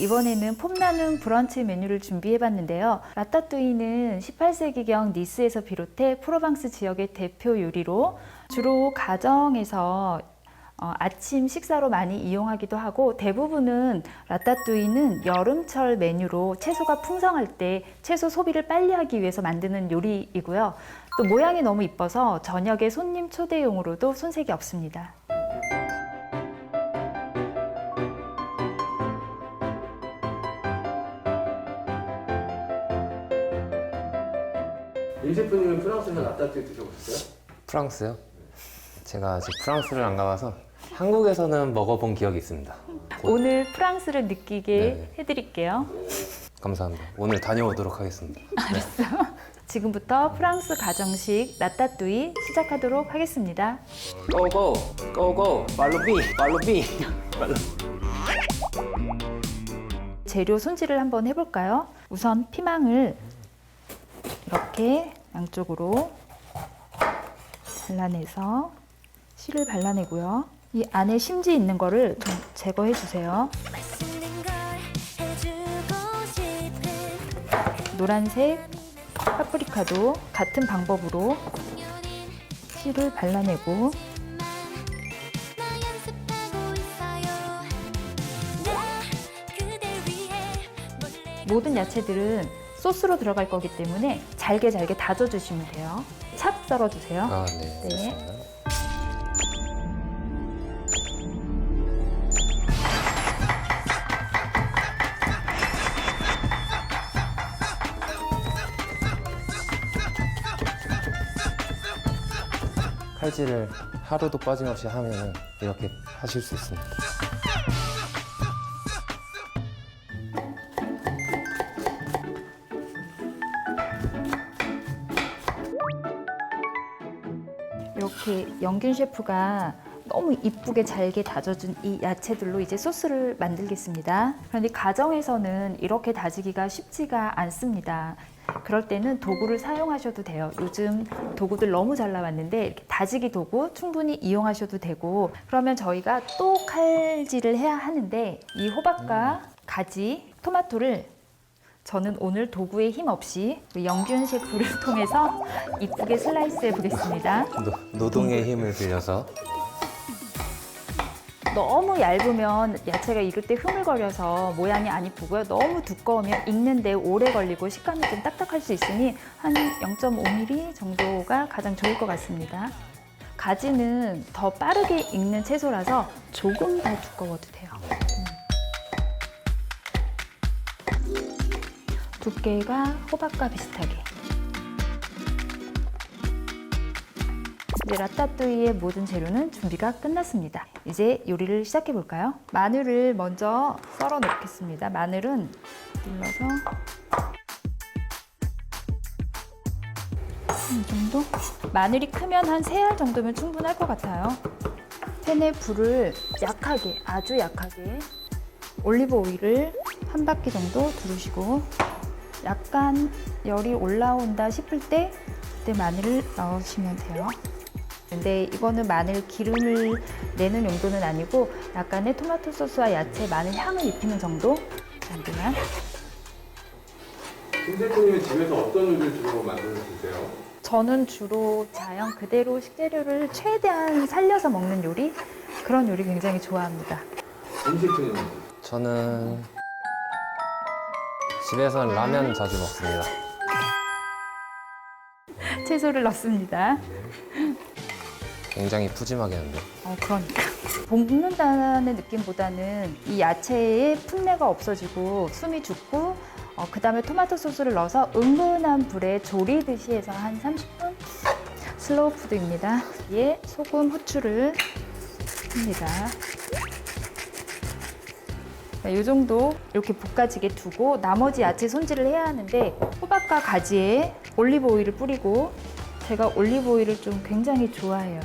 이번에는 폼나는 브런치 메뉴를 준비해봤는데요. 라따뚜이는 18세기경 니스에서 비롯해 프로방스 지역의 대표 요리로 주로 가정에서 어, 아침 식사로 많이 이용하기도 하고 대부분은 라따뚜이는 여름철 메뉴로 채소가 풍성할 때 채소 소비를 빨리 하기 위해서 만드는 요리이고요. 또 모양이 너무 이뻐서 저녁에 손님 초대용으로도 손색이 없습니다. 임 셰프님은 프랑스에서 라따뚜이 드셔보셨어요? 프랑스요? 제가 아직 프랑스를 안 가봐서 한국에서는 먹어본 기억이 있습니다. 곧- 오늘 프랑스를 느끼게 네. 해드릴게요. 감사합니다. 오늘 다녀오도록 하겠습니다. 지금부터 프랑스 가정식 라따뚜이 시작하도록 하겠습니다. 고고 고고 말로비 말로비 말로 재료 손질을 한번 해볼까요? 우선 피망을 이렇게 양쪽으로 잘라내서 씨를 발라내고요. 이 안에 심지 있는 거를 좀 제거해 주세요. 노란색 파프리카도 같은 방법으로 씨를 발라내고 모든 야채들은 소스로 들어갈 거기 때문에 잘게 잘게 다져주시면 돼요. 찹 썰어주세요. 아 네. 알겠습니다. 칼질을 하루도 빠짐없이 하면 이렇게 하실 수 있습니다. 이렇게 영균 셰프가 너무 이쁘게 잘게 다져준 이 야채들로 이제 소스를 만들겠습니다. 그런데 가정에서는 이렇게 다지기가 쉽지가 않습니다. 그럴 때는 도구를 사용하셔도 돼요. 요즘 도구들 너무 잘 나왔는데 다지기 도구 충분히 이용하셔도 되고 그러면 저희가 또 칼질을 해야 하는데 이 호박과 가지, 토마토를 저는 오늘 도구에 힘 없이 영균 셰프를 통해서 이쁘게 슬라이스 해보겠습니다. 노, 노동의 힘을 빌려서 너무 얇으면 야채가 익을 때 흐물거려서 모양이 안 이쁘고요. 너무 두꺼우면 익는데 오래 걸리고 식감이 좀 딱딱할 수 있으니 한 0.5mm 정도가 가장 좋을 것 같습니다. 가지는 더 빠르게 익는 채소라서 조금 더 두꺼워도 돼요. 두께가 호박과 비슷하게. 이제 라따뚜이의 모든 재료는 준비가 끝났습니다. 이제 요리를 시작해 볼까요? 마늘을 먼저 썰어 놓겠습니다. 마늘은 눌러서 이 정도? 마늘이 크면 한 세 알 정도면 충분할 것 같아요. 팬에 불을 약하게, 아주 약하게 올리브 오일을 한 바퀴 정도 두르시고 약간 열이 올라온다 싶을 때 그때 마늘을 넣으시면 돼요. 근데 이거는 마늘 기름을 내는 용도는 아니고 약간의 토마토 소스와 야채 마늘 향을 입히는 정도 정도만 임 셰프님은 집에서 어떤 요리를 주로 만들어 드세요? 저는 주로 자연 그대로 식재료를 최대한 살려서 먹는 요리 그런 요리 굉장히 좋아합니다. 임 셰프님은? 저는 집에서는 라면 자주 먹습니다. 채소를 넣습니다. 굉장히 푸짐하게 하는데 어, 그러니까. 볶는다는 느낌보다는 이 야채의 풍내가 없어지고 숨이 죽고 어, 그 다음에 토마토 소스를 넣어서 은근한 불에 조리듯이 해서 한 30분 슬로우 푸드입니다. 위에 소금, 후추를 합니다. 네, 이 정도 이렇게 볶아지게 두고 나머지 야채 손질을 해야 하는데 호박과 가지에 올리브 오일을 뿌리고 제가 올리브 오일을 좀 굉장히 좋아해요.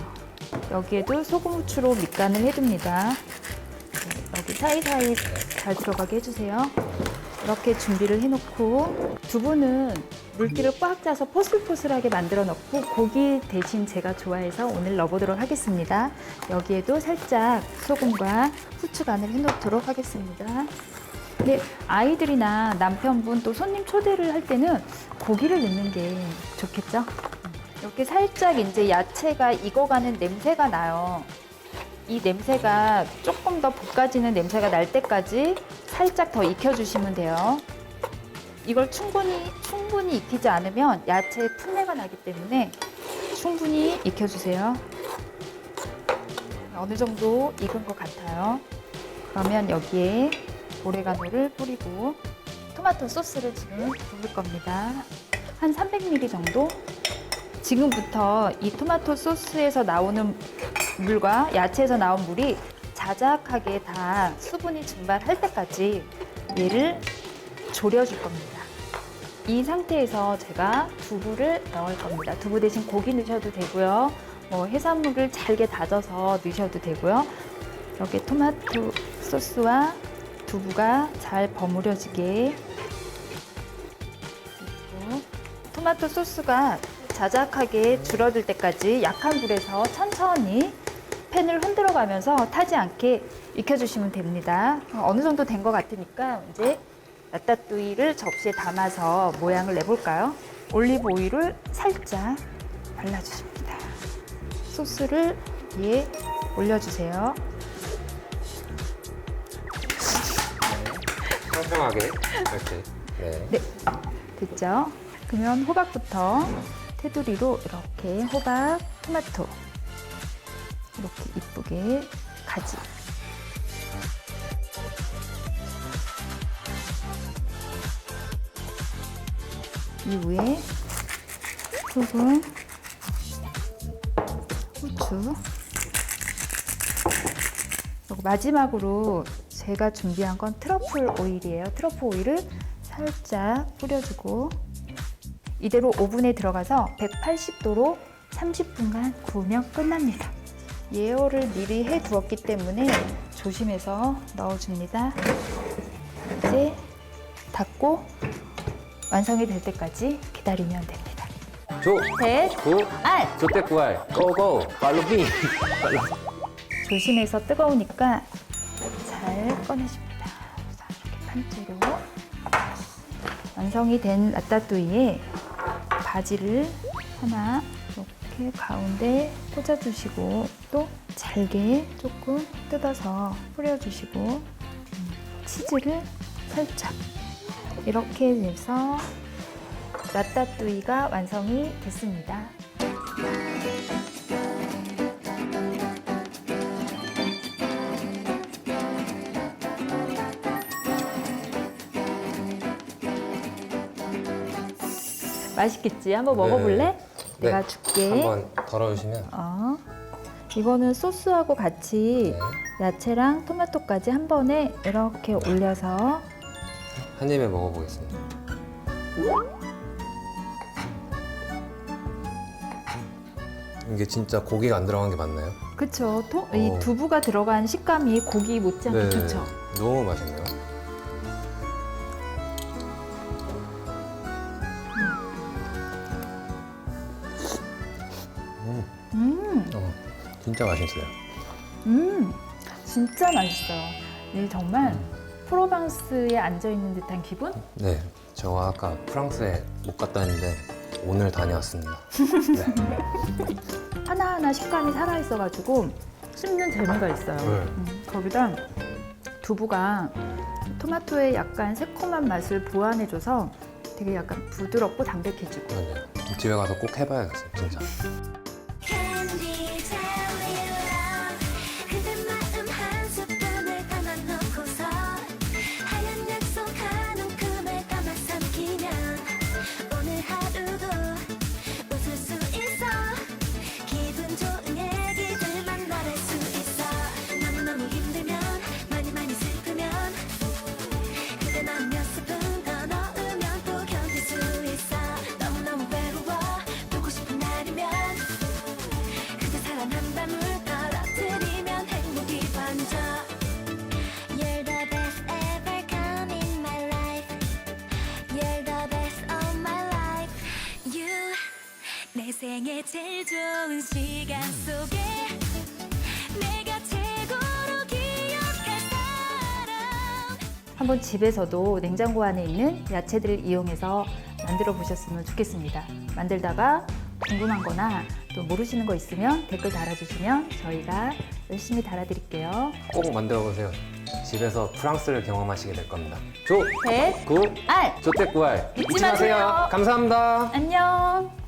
여기에도 소금 후추로 밑간을 해줍니다. 네, 여기 사이사이 잘 들어가게 해주세요. 이렇게 준비를 해놓고 두부는 물기를 꽉 짜서 포슬포슬하게 만들어 넣고 고기 대신 제가 좋아해서 오늘 넣어보도록 하겠습니다. 여기에도 살짝 소금과 후추 간을 해놓도록 하겠습니다. 근데 아이들이나 남편분 또 손님 초대를 할 때는 고기를 넣는 게 좋겠죠? 이렇게 살짝 이제 야채가 익어가는 냄새가 나요. 이 냄새가 조금 더 볶아지는 냄새가 날 때까지 살짝 더 익혀주시면 돼요. 이걸 충분히 충분히 익히지 않으면 야채에 풋내가 나기 때문에 충분히 익혀주세요. 어느 정도 익은 것 같아요. 그러면 여기에 오레가노를 뿌리고 토마토 소스를 지금 부을 겁니다. 한 300ml 정도. 지금부터 이 토마토 소스에서 나오는 물과 야채에서 나온 물이 자작하게 다 수분이 증발할 때까지 얘를 졸여줄 겁니다. 이 상태에서 제가 두부를 넣을 겁니다. 두부 대신 고기 넣으셔도 되고요. 뭐 해산물을 잘게 다져서 넣으셔도 되고요. 이렇게 토마토 소스와 두부가 잘 버무려지게 토마토 소스가 자작하게 줄어들 때까지 약한 불에서 천천히 팬을 흔들어 가면서 타지 않게 익혀주시면 됩니다. 어느 정도 된 것 같으니까 이제 라따뚜이를 접시에 담아서 모양을 내볼까요? 올리브 오일을 살짝 발라주십니다. 소스를 위에 올려주세요. 평평하게 이렇게. 네. 네, 됐죠? 그러면 호박부터 테두리로 이렇게 호박, 토마토 이렇게 이쁘게 가지. 이후에 소금, 후추. 그리고 마지막으로 제가 준비한 건 트러플 오일이에요. 트러플 오일을 살짝 뿌려주고 이대로 오븐에 들어가서 180도로 30분간 구우면 끝납니다. 예열을 미리 해 두었기 때문에 조심해서 넣어줍니다. 이제 닫고 완성이 될 때까지 기다리면 됩니다. 조, 셋, 구, 알! 조태구알, 고고, 발로비. 조심해서 뜨거우니까 잘 꺼내줍니다. 자, 이렇게 판째로 완성이 된 라따뚜이에 바지를 하나 이렇게 가운데 꽂아주시고 또 잘게 조금 뜯어서 뿌려주시고 음, 치즈를 살짝 이렇게 해서 라따뚜이가 완성이 됐습니다. 맛있겠지? 한번 먹어볼래? 네. 내가 줄게. 한번 덜어주시면. 어. 이거는 소스하고 같이 네. 야채랑 토마토까지 한 번에 이렇게 올려서 한 입에 먹어보겠습니다. 이게 진짜 고기가 안 들어간 게 맞나요? 그쵸? 토, 이 어. 두부가 들어간 식감이 고기 못지않게 좋죠? 너무 맛있네요. 음, 어, 진짜 맛있어요. 음, 진짜 맛있어요. 이 정말 프로방스에 앉아 있는 듯한 기분? 네, 저 아까 프랑스에 못 갔다 했는데 오늘 다녀왔습니다. 네. 하나하나 식감이 살아있어가지고 씹는 재미가 있어요. 네. 음, 거기다 두부가 토마토의 약간 새콤한 맛을 보완해줘서 되게 약간 부드럽고 담백해지고 네, 네. 집에 가서 꼭 해봐야겠어요, 진짜. 내 생애 제일 좋은 시간 속에 내가 최고로 기억할 사람 한번 집에서도 냉장고 안에 있는 야채들을 이용해서 만들어 보셨으면 좋겠습니다. 만들다가 궁금한 거나 또 모르시는 거 있으면 댓글 달아주시면 저희가 열심히 달아드릴게요. 꼭 만들어 보세요. 집에서 프랑스를 경험하시게 될 겁니다. 조, 대, 구, 알! 조태구알 잊지 마세요. 감사합니다. 안녕!